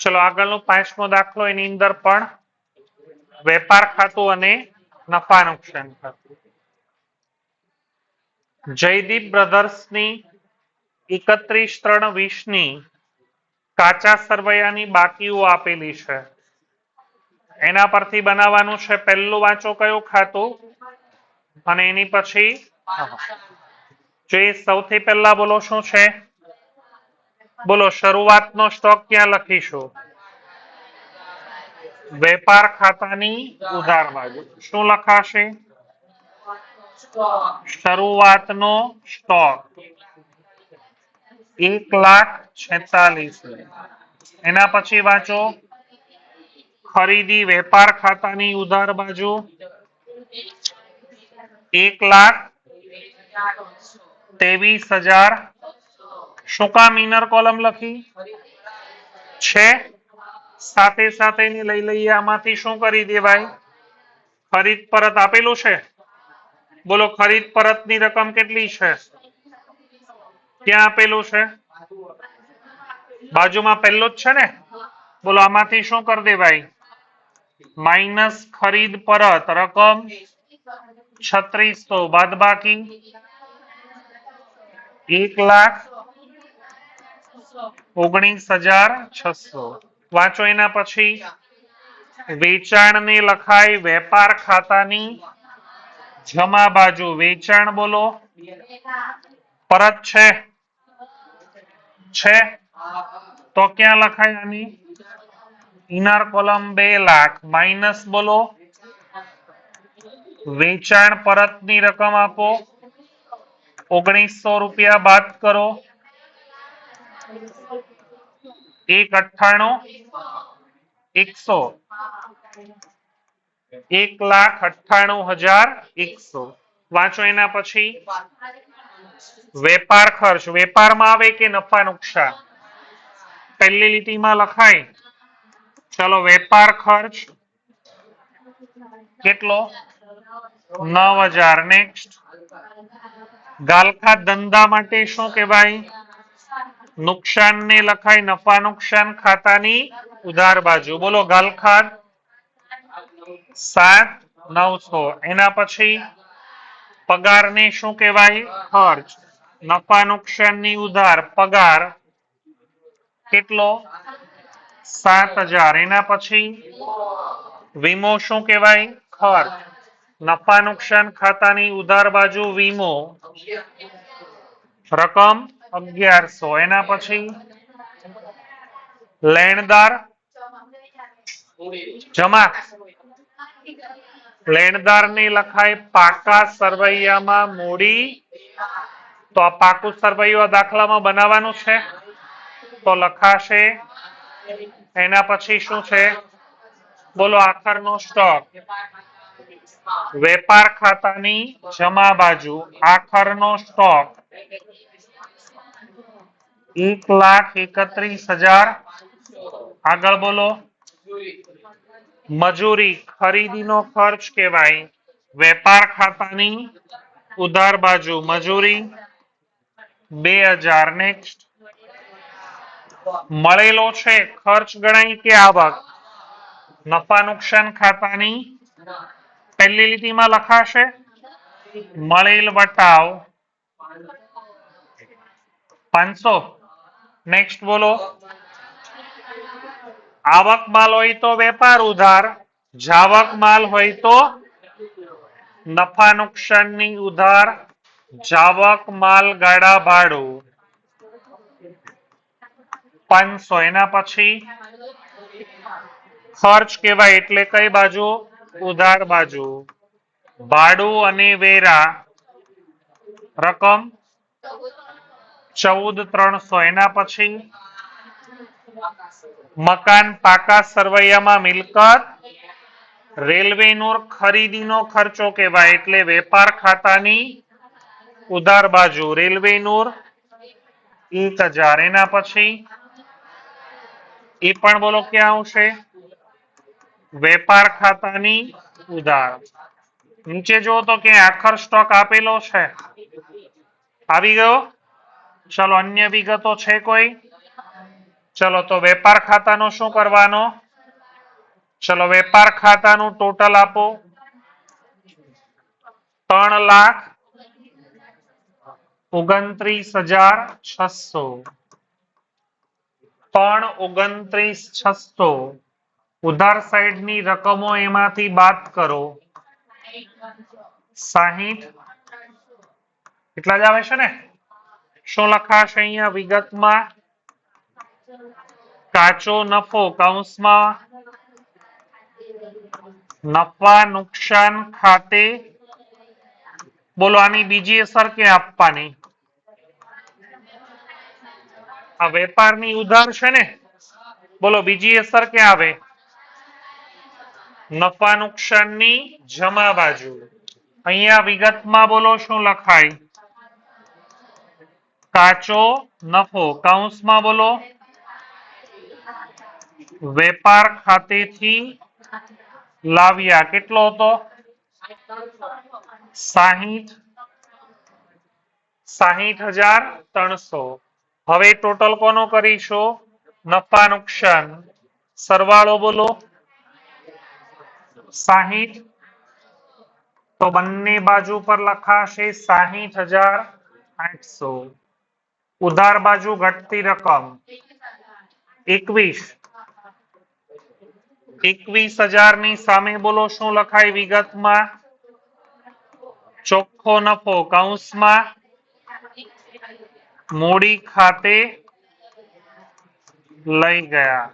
ચલો આગળનો પાંચમો દાખલો એની અંદર પણ વેપાર ખાતું અને નફા નુકસાન ખાતું. જયદીપ બ્રધર્સની એકત્રીસ ત્રણ વીસની કાચા સરવૈયાની બાકીઓ આપેલી છે. એના પરથી બનાવવાનું છે પહેલું વાંચો કયું ખાતું? અને એની પછી જે સૌથી પહેલા બોલો શું છે? બોલો, શરૂઆતનો સ્ટોક ક્યાં લખીશું? વેપાર ખાતાની ઉધાર બાજુ શું લખાશે? શરૂઆતનો સ્ટોક એક લાખ છેતાલીસ એના પછી વાંચો. ખરીદી વેપાર ખાતાની ઉધાર બાજુ એક લાખ ત્રેવીસ હજાર શું ઇનર કોલમ લખી? છે? સાથે સાથે ની લઈ લઈએ, આમાંથી શું કરી દેવાય? ખરીદ પરત આપેલું છે? બોલો, ખરીદ પરતની રકમ કેટલી છે? ક્યાં આપેલું છે? બાજુમાં પહેલો જ છે ને? બોલો, આમાંથી શું કરી દેવાય? માઇનસ ખરીદ પરત, રકમ છત્રીસો બાદ બાકી એક લાખ ઓગણીસ હજાર છસો. વાંચો એના પછી. વેચાણને લખાય વેપાર ખાતાની જમા બાજુ. વેચાણ બોલો. પરત છે. છે. તો ક્યાં લખાય આની? ઇનર કોલમ બે લાખ. માઇનસ બોલો. વેચાણ પરતની રકમ આપો. ઓગણીસો રૂપિયા બાદ કરો. એક અઠ્ઠાણું, એકસો. એક લાખ અઠ્ઠાણું હજાર એકસો. વાંચો એના પછી. વેપાર ખર્ચ. વેપારમાં આવે કે નફા નુકસાન? પહેલી લીટીમાં લખાય. ચલો, વેપાર ખર્ચ. કેટલો? નવ હજાર. નેક્સ્ટ ગાલખા ધંધા માટે શું કહેવાય? નુકસાન ને લખાય, નફા નુકસાન ખાતાની ઉધાર બાજુ. બોલો ગાલખાત સાત નવસો એના પછી પગાર ને શું કહેવાય? ખર્ચ. નફા નુકસાનની ઉધાર, પગાર કેટલો? સાત હજાર. એના પછી વીમો શું કહેવાય? ખર્ચ. નફા નુકસાન ખાતાની ઉધાર બાજુ વીમો. રકમ અગિયારસો. એના પછી લેણદાર જમા. લેણદારની લખાય પાકા સરવૈયામાં મૂડી. તો આ પાકું સરવૈયું દાખલામાં બનાવવાનું છે. તો લખાશે એના પછી શું છે? બોલો આખરનો સ્ટોક. વેપાર ખાતાની જમા બાજુ આખરનો સ્ટોક. એક લાખ એકત્રીસ હજાર. આગળ બોલો. મજૂરી ખરીદીનો ખર્ચ કહેવાય. વેપાર ખાતાની ઉધાર બાજુ મજૂરી બે હજાર. નેક્સ્ટ મળેલો છે ખર્ચ ગણાય કે આવક? નફા નુકસાન ખાતાની પહેલી લીટીમાં લખાશે. મળેલ વટાવ. પાંચસો. નેક્સ્ટ બોલો. આવક માલ હોય તો વેપાર ઉધાર, જાવક માલ હોય તો નફા નુકસાનની ઉધાર, જાવક માલ ગાડા ભાડું. પાંચસો. એના પછી ખર્ચ કેવાય એટલે કઈ બાજુ? ઉધાર બાજુ. ભાડું અને વેરા. રકમ? ચૌદ ત્રણસો એના પછી મકાન પાકા સરવૈયામાં મિલકત રેલવે નો ખરીદીનો ખર્ચો કહેવાય એટલે વેપાર ખાતાની ઉધાર બાજુ રેલવે નું એક હજાર. એના પછી એ પણ બોલો ક્યાં આવશે? વેપાર ખાતાની ઉધાર. નીચે જુઓ તો કે આખર સ્ટોક આપેલો છે. આવી ગયો? ચલો અન્ય વિગતો છે કોઈ? ચલો તો વેપાર ખાતાનો શું કરવાનો? ચલો વેપાર ખાતાનું ટોટલ આપો. ત્રણ લાખ ઓગણત્રીસ હજાર છસો. ત્રણ ઓગણત્રીસ છસો. ઉધાર સાઈડની રકમો એમાંથી બાદ કરો. સાહીઠ. એટલા જ આવે છે ને? શું લખાશે અહીંયા વિગતમાં? કાચો નફો કૌંસમાં નફા નુકસાન ખાતે? બોલો, આની બીજી અસર ક્યાં આપવાની? આ વેપારની ઉધાર છે ને? બોલો, બીજી અસર ક્યાં આવે? નફા નુકસાનની જમા બાજુ. અહીંયા વિગતમાં બોલો, શું લખાય? કાચો નફો. કૌંસમાં બોલો. વેપાર ખાતેથી લાવ્યા. કેટલો હતો? સાહીઠ. સાહીઠ હજાર ત્રણસો. હવે ટોટલ કોનો કરીશું? નફા નુકસાન. સરવાળો બોલો. સાહીઠ. તો બંને બાજુ પર લખાશે સાહીઠ હજાર આઠસો. ઉધાર બાજુ ઘટતી રકમ એકવીસ. એકવીસ હજારની સામે બોલો શું લખાય વિગતમાં? ચોખ્ખો નફો કૌંસમાં મૂડી ખાતે લઈ ગયા.